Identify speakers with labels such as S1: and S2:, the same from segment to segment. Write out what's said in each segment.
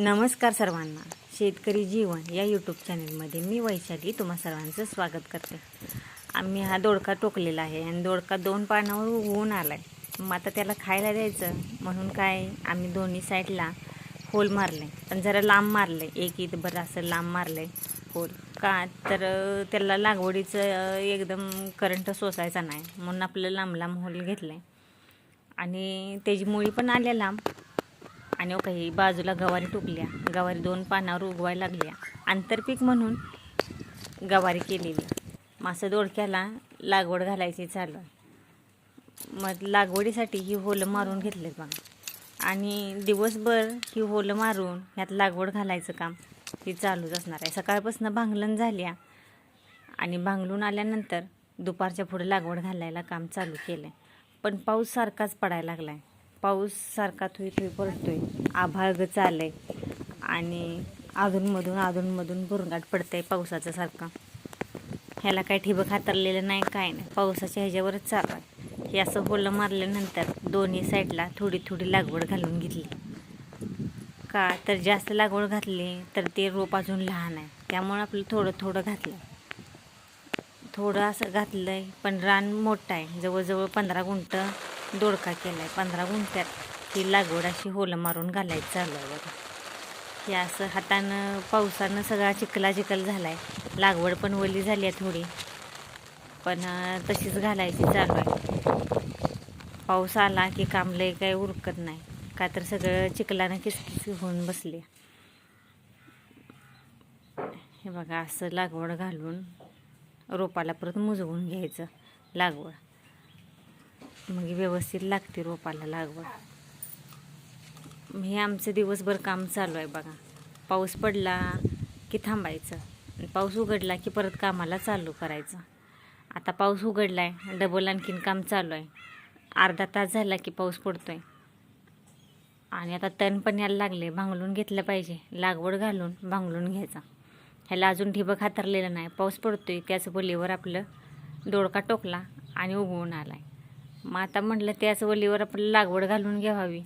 S1: नमस्कार सर्वांना. शेतकरी जीवन या यूट्यूब चॅनलमध्ये मी वैशाली तुम्हा सर्वांचं स्वागत करते. आम्ही हा दोडका टोकलेला आहे आणि दोडका दोन पानावर उगवून आला आहे मग आता त्याला खायला द्यायचं. म्हणून काय आम्ही दोन्ही साईडला होल मारले पण जरा लांब मारले एक इथं बरं असं लांब मारले होल. का तर त्याला लागवडीचं एकदम करंट सोसायचा नाही. म्हणून आपलं लांब लांब होल घेतलं आहे आणि त्याची मुळी पण आल्या लांब. आणि हो काही बाजूला गवारी टुकल्या गवारी दोन पानावर उगवायला लागल्या. आंतरपीक म्हणून गवारी केलेली. मासं दोडक्याला लागवड घालायची चालू. आहे मग लागवडीसाठी ही होलं मारून घेतले बघा. आणि दिवसभर ही होलं मारून ह्यात लागवड घालायचं काम ही चालूच असणार आहे. सकाळपासून भांगलण झाल्या आणि भांगलून आल्यानंतर दुपारच्या पुढे लागवड घालायला काम चालू केलं आहे पण पाऊस सारखाच पडायला लागला आहे पाऊस सारखा थुई थुई पडतोय. आभाळ ग चालय. आणि अधूनमधून अधूनमधून बुरंगाट पडतंय पावसाचा सारखा. ह्याला काय ठिबक हातरलेलं नाही काय नाही. पावसाच्या ह्याच्यावरच चालू आहे. हे असं होलं मारल्यानंतर दोन्ही साईडला थोडी थोडी लागवड घालून घेतली. का तर जास्त लागवड घातली तर ते रोप अजून लहान आहे. त्यामुळं आपलं थोडं थोडं घातलं थोडं असं घातलं आहे पण रान मोठं आहे. जवळजवळ पंधरा गुंठ दोडका केला आहे पंधरा गुंठ्यात ही लागवड अशी होलं मारून घालायचं चालू आहे बघा. हे असं हातानं पावसानं सगळा चिखला चिखल झाला आहे लागवड पण ओली झाली आहे थोडी. पण तशीच घालायची चालू आहे. पाऊस आला की कामले काही उरकत नाही. का तर सगळं चिखलानं किसकिस होऊन बसले. हे बघा असं लागवड घालून रोपाला परत मुजवून घ्यायचं लागवड. मग व्यवस्थित लागते रोपाला लागवड. हे आमचं दिवसभर काम चालू आहे बघा. पाऊस पडला की थांबायचं. पाऊस उघडला की परत कामाला चालू करायचं. आता पाऊस उघडला आहे डबल आणखीन काम चालू आहे. अर्धा तास झाला की पाऊस पडतो आहे आणि आता तण पण यायला लागले भांगलून घेतलं पाहिजे. लागवड घालून भांगलून घ्यायचा. ह्याला अजून ठिबक हातरलेलं नाही. पाऊस पडतोय त्याच बोलीवर आपलं दोडका टोकला आणि उगवून आला आहे मग आता म्हटलं त्याच वलीवर आपण लागवड घालून घ्यावी.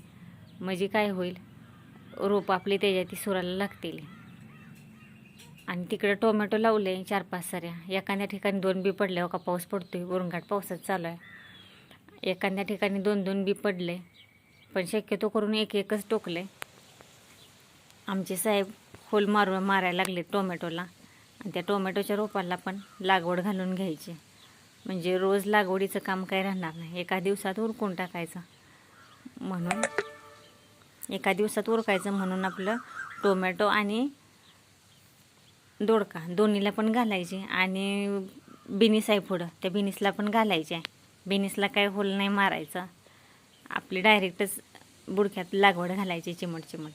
S1: म्हणजे काय होईल? रोप आपली त्याच्या ती सुराला लागतील. आणि तिकडं टोमॅटो लावले चार पाच साऱ्या. एखाद्या ठिकाणी दोन बी पडले. हो का? पाऊस पडतो आहे वरुणघाट पावसात चालू आहे. एखाद्या ठिकाणी दोन दोन बी पडले. पण शक्यतो करून एक एकच टोकले. आमचे साहेब होल मारू मारायला लागले टोमॅटोला. आणि त्या टोमॅटोच्या रोपाला पण लागवड घालून घ्यायची. म्हणजे रोज लागवडीचं काम काही राहणार नाही. एका दिवसात उरकून टाकायचं. म्हणून एका दिवसात उरकायचं म्हणून आपलं टोमॅटो आणि दोडका दोन्हीला पण घालायचे आणि बिनीस आहे पुढं त्या बिनीसला पण घालायचे. बिनीसला काय होल नाही मारायचं. आपली डायरेक्टच बुडक्यात लागवड घालायची चिमट चिमट.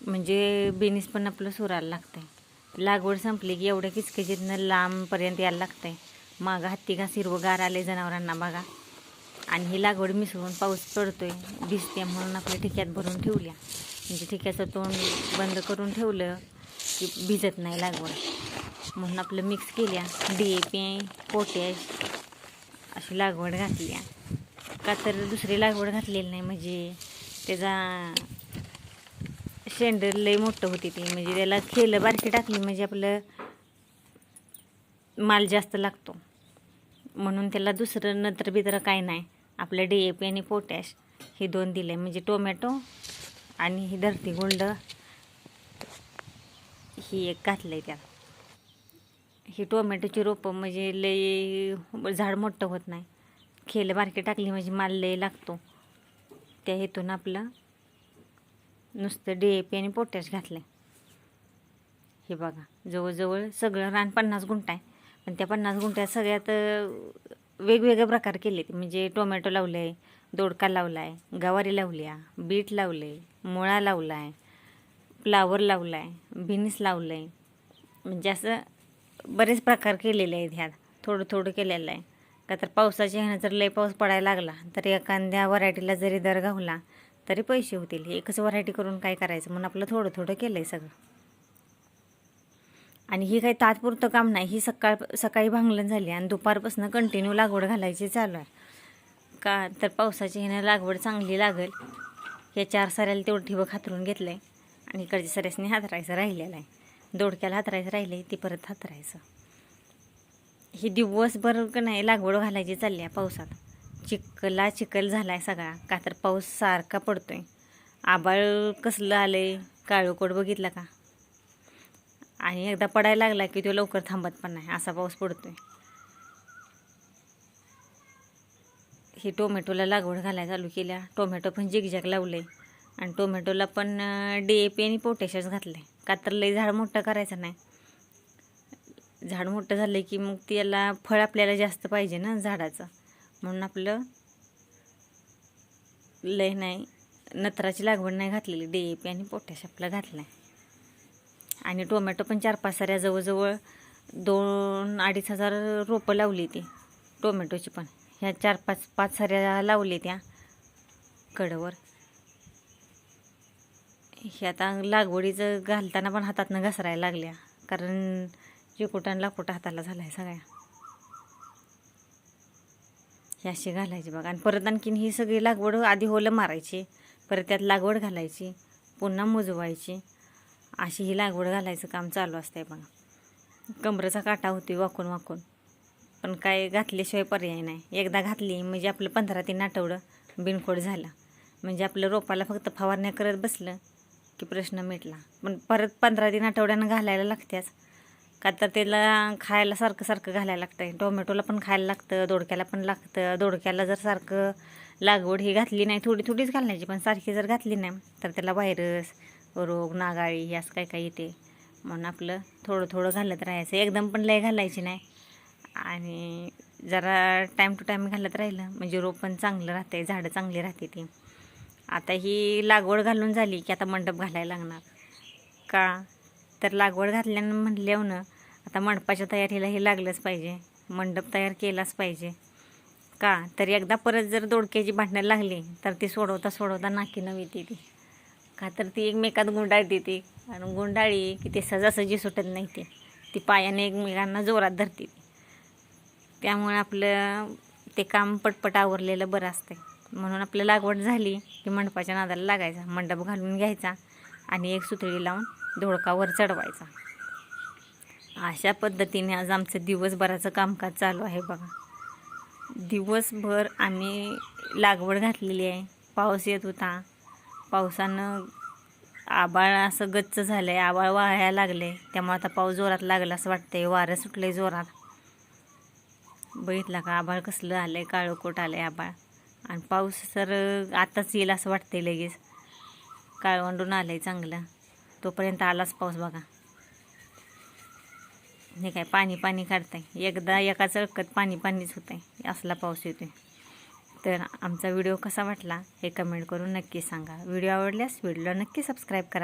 S1: म्हणजे बिनीस पण आपलं सुरायला लागतं लागवड संपली की एवढ्या किचकिचीतनं लांबपर्यंत यायला लागतंय. मागं हत्ती घास हिरवगार आले जनावरांना बघा. आणि ही लागवड मिसळून पाऊस पडतोय दिसते म्हणून आपल्या ठिक्यात भरून ठेवल्या. म्हणजे ठिक्याचं तोंड बंद करून ठेवलं की भिजत नाही लागवड. म्हणून आपलं मिक्स केल्या डी ए पी पोटॅश अशी लागवड घातल्या. का तर दुसरी लागवड घातलेली नाही म्हणजे त्याचा शेंडर लई मोठं होती ती. म्हणजे त्याला खेलं बारकी टाकली म्हणजे आपलं माल जास्त लागतो. म्हणून त्याला दुसरं नत्र बित्र काय नाही. आपलं डी ए पी आणि पोटॅश हे दोन दिले. म्हणजे टोमॅटो आणि ही धरती गोल्ड ही एक घातलं आहे त्याला. ही टोमॅटोची रोपं म्हणजे लई झाड मोठं होत नाही. खेलं बारकी टाकली म्हणजे माल लई लागतो. त्या हेतून आपलं नुसतं डी ए पी आणि पोटॅश घातलं हे बघा जवळजवळ सगळं रान पन्नास गुंठ आहे. पण त्या पन्नास गुंठ्यात सगळ्यात वेगवेगळे प्रकार केले म्हणजे टोमॅटो लावलं आहे दोडका लावला आहे गवारी लावल्या बीट लावलं आहे मुळा लावला आहे फ्लावर लावला आहे बिन्स लावलं आहे म्हणजे असं बरेच प्रकार केलेले आहेत ह्यात. थोडं थोडं केलेलं आहे. का तर पावसाच्या ह्यानं जर लय पाऊस पडायला लागला तर एखाद्या व्हरायटीला जरी दर घावला तरी पैसे होतील. एकच व्हरायटी करून काय करायचं? म्हणून आपलं थोडं थोडं केलं आहे सगळं. आणि ही काही तात्पुरतं काम नाही. ही सकाळ सकाळी भांगलण झाली आणि दुपारपासून कंटिन्यू लागवड घालायची चालू आहे. का तर पावसाची ह्यानं लागवड चांगली लागेल. हे चार साऱ्याला तेवढं ठिबक हातरून घेतलं आहे आणि इकडच्या सऱ्यासनी हातरायचं राहिलेलं आहे. दोडक्याला हातरायचं राहिले ती परत हातरायचं. ही दिवसभर का नाही लागवड घालायची चालली आहे पावसात. चिखला चिखल झाला आहे सगळा. का तर पाऊस सारखा पडतो आहे आबाळ कसलं आलं आहे काळोकोड बघितला का? आणि एकदा पडायला लागला की तो लवकर थांबत पण नाही. असा पाऊस पडतो आहे ही टोमॅटोला लागवड घालायला चालू केल्या. टोमॅटो पण जिगजॅग लावले आणि टोमॅटोला पण डी ए पी आणि पोटॅशच घातलं आहे का तर लई झाड मोठं करायचं नाही. झाड मोठं झालं की मग त्याला फळ आपल्याला जास्त पाहिजे ना झाडाचं. म्हणून आपलं लय नाही नत्राची लागवड नाही घातलेली डी ए पी आणि पोटॅश आपलं घातलं आहे आणि टोमॅटो पण चार पाच साऱ्या जवळजवळ दोन अडीच हजार रोपं लावली ती टोमॅटोची पण. ह्या चार पाच पाच साऱ्या लावली त्या कडवर. हे आता लागवडीचं घालताना पण हातातनं घसरायला लागल्या कारण चिकोटान लाकोटा हाताला झाला आहे सगळ्या. हे अशी घालायची बघा. आणि परत आणखीन ही सगळी लागवड आधी होलं मारायची परत त्यात लागवड घालायची पुन्हा मुजवायची. अशी ही लागवड घालायचं काम चालू असतंय बघा. कमरेचा काटा होती वाकून वाकून. पण काय घातल्याशिवाय पर्याय नाही. एकदा घातली म्हणजे आपलं पंधरा तीन आठवडं बिनखोड झालं. म्हणजे आपलं रोपाला फक्त फवारण्या करत बसलं की प्रश्न मिटला. पण परत पंधरा तीन आठवड्यानं घालायला लागत्याच. का तर त्याला खायला सारखं सारखं घालायला आहे टोमॅटोला पण खायला लागतं दोडक्याला पण लागतं. दोडक्याला जर सारखं लागवड ही घातली नाही थोडी थोडीच घालायची पण सारखी जर घातली नाही तर त्याला व्हायरस रोग नागाळी हे असं काय काय येते. म्हणून आपलं थोडं थोडं घालत राहायचं. एकदम पण लय घालायची नाही. आणि जरा टाईम टू टाईम घालत राहिलं म्हणजे रोप पण चांगलं राहते झाडं चांगली राहते ती. आता ही लागवड घालून झाली की आता मंडप घालायला लागणार. का? तर लागवड घातल्यानं म्हणल्यावर आता मंडपाच्या तयारीला हे लागलंच पाहिजे. मंडप तयार केलाच पाहिजे. का? तर एकदा परत जर दोडक्याची भांडणं लागली तर ती सोडवता सोडवता नाकी नवी ती ती. का तर ती एकमेकात गुंडाळते ती. आणि गुंडाळी की ते सजासजी सुटत नाही ती. ती पायाने एकमेकांना जोरात धरते ती. त्यामुळे आपलं ते काम पटपट आवरलेलं बरं असतं म्हणून आपलं लागवड झाली की मंडपाच्या नादाला लागायचा. मंडप घालून घ्यायचा आणि एक सुतळी लावून धोडकावर चढवायचा. अशा पद्धतीने आज आमचं दिवसभराचं कामकाज चालू आहे बघा. दिवसभर आम्ही लागवड घातलेली आहे. पाऊस येत होता. पावसानं आबाळ असं गच्च झालं आहे आबाळ वाहायला लागले त्यामुळे आता पाऊस जोरात लागला असं वाटतंय. वारं सुटलंय जोरात. बघितला का? आबाळ कसलं आलं आहे काळोकोट आलं आहे आबाळ. आणि पाऊस तर आताच येईल असं वाटतंय लगेच. काळवंडून आलं आहे चांगलं. तोपर्यंत आलाच पाऊस बघा. हे काय पाणी पाणी काढताय एकदा एका चळकत पाणी पाणीच होत आहे असला पाऊस येतोय. तर आमचा व्हिडिओ कसा वाटला हे कमेंट करून नक्की सांगा. व्हिडिओ आवडल्यास व्हिडिओला नक्की सबस्क्राईब करा.